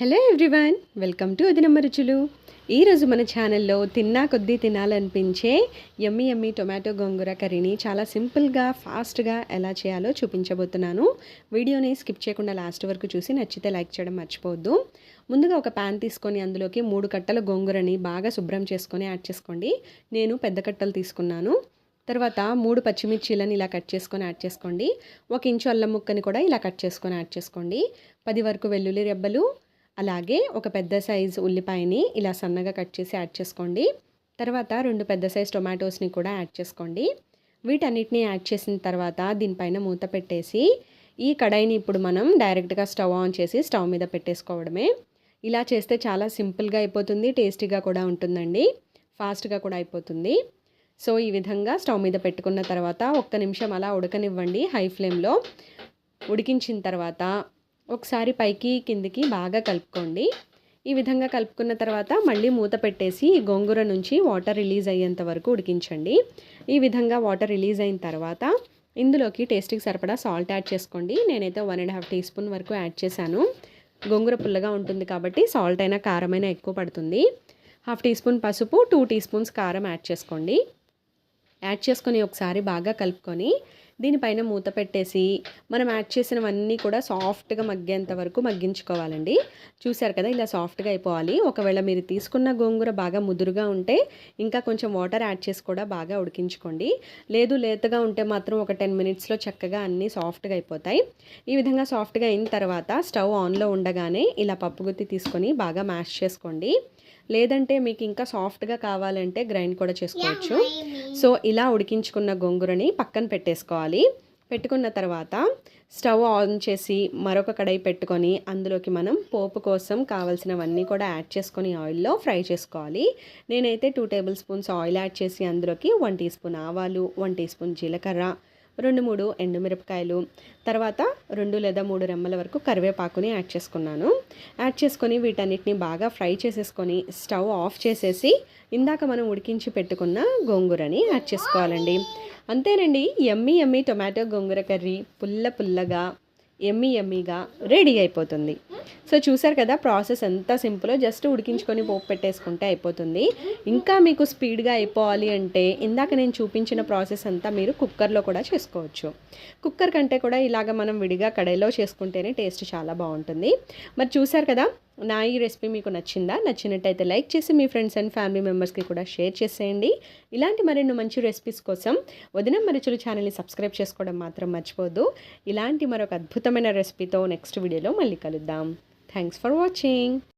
Hello everyone welcome to అదినమ్మ రుచులు. ఈరోజు మన ఛానల్లో తిన్నా కొద్దీ తినాలనిపించే ఎమ్మి ఎమ్మి టొమాటో గోంగూర కర్రీని చాలా సింపుల్గా ఫాస్ట్గా ఎలా చేయాలో చూపించబోతున్నాను. వీడియోని స్కిప్ చేయకుండా లాస్ట్ వరకు చూసి నచ్చితే లైక్ చేయడం మర్చిపోవద్దు. ముందుగా ఒక ప్యాన్ తీసుకొని అందులోకి మూడు కట్టల గోంగూరని బాగా శుభ్రం చేసుకొని యాడ్ చేసుకోండి. నేను పెద్ద కట్టలు తీసుకున్నాను. తర్వాత మూడు పచ్చిమిర్చీలను ఇలా కట్ చేసుకొని యాడ్ చేసుకోండి. ఒక ఇంచు అల్లం ముక్కని కూడా ఇలా కట్ చేసుకొని యాడ్ చేసుకోండి. పది వరకు వెల్లుల్లి రెబ్బలు అలాగే ఒక పెద్ద సైజు ఉల్లిపాయని ఇలా సన్నగా కట్ చేసి యాడ్ చేసుకోండి. తర్వాత రెండు పెద్ద సైజ్ టొమాటోస్ని కూడా యాడ్ చేసుకోండి. వీటన్నిటిని యాడ్ చేసిన తర్వాత దీనిపైన మూత పెట్టేసి ఈ కడాయిని ఇప్పుడు మనం డైరెక్ట్గా స్టవ్ ఆన్ చేసి స్టవ్ మీద పెట్టేసుకోవడమే. ఇలా చేస్తే చాలా సింపుల్గా అయిపోతుంది టేస్టీగా కూడా ఉంటుందండి. ఫాస్ట్గా కూడా అయిపోతుంది. సో ఈ విధంగా స్టవ్ మీద పెట్టుకున్న తర్వాత ఒక్క నిమిషం అలా ఉడకనివ్వండి హై ఫ్లేమ్లో. ఉడికించిన తర్వాత ఒకసారి పైకి కిందికి బాగా కలుపుకోండి. ఈ విధంగా కలుపుకున్న తర్వాత మళ్ళీ మూత పెట్టేసి గోంగూర నుంచి వాటర్ రిలీజ్ అయ్యేంత వరకు ఉడికించండి. ఈ విధంగా వాటర్ రిలీజ్ అయిన తర్వాత ఇందులోకి టేస్ట్కి సరిపడా సాల్ట్ యాడ్ చేసుకోండి. నేనైతే one and half teaspoon వరకు యాడ్ చేశాను. గోంగూర పుల్లగా ఉంటుంది కాబట్టి సాల్ట్ అయినా కారమైనా ఎక్కువ పడుతుంది. హాఫ్ టీ స్పూన్ పసుపు టూ టీ స్పూన్స్ కారం యాడ్ చేసుకోండి. యాడ్ చేసుకొని ఒకసారి బాగా కలుపుకొని దీనిపైన మూత పెట్టేసి మనం యాడ్ చేసినవన్నీ కూడా సాఫ్ట్గా మగ్గేంత వరకు మగ్గించుకోవాలండి. చూసారు కదా ఇలా సాఫ్ట్గా అయిపోవాలి. ఒకవేళ మీరు తీసుకున్న గోంగూర బాగా ముదురుగా ఉంటే ఇంకా కొంచెం వాటర్ యాడ్ చేసి కూడా బాగా ఉడికించుకోండి. లేదు లేతగా ఉంటే మాత్రం ఒక టెన్ మినిట్స్లో చక్కగా అన్నీ సాఫ్ట్గా అయిపోతాయి. ఈ విధంగా సాఫ్ట్గా అయిన తర్వాత స్టవ్ ఆన్లో ఉండగానే ఇలా పప్పు గుత్తి తీసుకొని బాగా మ్యాష్ చేసుకోండి. లేదంటే మీకు ఇంకా సాఫ్ట్గా కావాలంటే గ్రైండ్ కూడా చేసుకోవచ్చు. సో ఇలా ఉడికించుకున్న గోంగూరని పక్కన పెట్టేసుకోవాలి. పెట్టుకున్న తర్వాత స్టవ్ ఆన్ చేసి మరొక కడాయి పెట్టుకొని అందులోకి మనం పోపు కోసం కావాల్సినవన్నీ కూడా యాడ్ చేసుకొని ఆయిల్లో ఫ్రై చేసుకోవాలి. నేనైతే two tablespoons oil add చేసి అందులోకి వన్ టీ స్పూన్ ఆవాలు వన్ టీ స్పూన్ జీలకర్ర రెండు మూడు ఎండుమిరపకాయలు తర్వాత రెండు లేదా మూడు రెమ్మల వరకు కరివేపాకుని యాడ్ చేసుకున్నాను. యాడ్ చేసుకొని వీటన్నిటిని బాగా ఫ్రై చేసేసుకొని స్టవ్ ఆఫ్ చేసేసి ఇందాక మనం ఉడికించి పెట్టుకున్న గోంగూరని యాడ్ చేసుకోవాలండి. అంతేనండి ఎమ్మి ఎమ్మి టొమాటో గోంగూర కర్రీ పుల్ల పుల్లగా ఎమ్మి ఎమ్మిగా రెడీ అయిపోతుంది. సో చూసారు కదా ప్రాసెస్ ఎంత సింపుల్ జస్ట్ ఉడికించుకొని పోపు పెట్టేసుకుంటే అయిపోతుంది. ఇంకా మీకు స్పీడ్గా అయిపోవాలి అంటే ఇందాక నేను చూపించిన ప్రాసెస్ అంతా మీరు కుక్కర్లో కూడా చేసుకోవచ్చు. కుక్కర్ కంటే కూడా ఇలాగ మనం విడిగా కడాయిలో చేసుకుంటేనే టేస్ట్ చాలా బాగుంటుంది. మరి చూసారు కదా నా ఈ రెసిపీ మీకు నచ్చిందా? నచ్చినట్టయితే లైక్ చేసి మీ ఫ్రెండ్స్ అండ్ ఫ్యామిలీ మెంబర్స్కి కూడా షేర్ చేసేయండి. ఇలాంటి మరెన్నో మంచి రెసిపీస్ కోసం వదిన మరుచులు ఛానల్ని సబ్స్క్రైబ్ చేసుకోవడం మాత్రం మర్చిపోద్దు ఇలాంటి మరొక అద్భుతమైన రెసిపీతో నెక్స్ట్ వీడియోలో మళ్ళీ కలుద్దాం. Thanks for watching.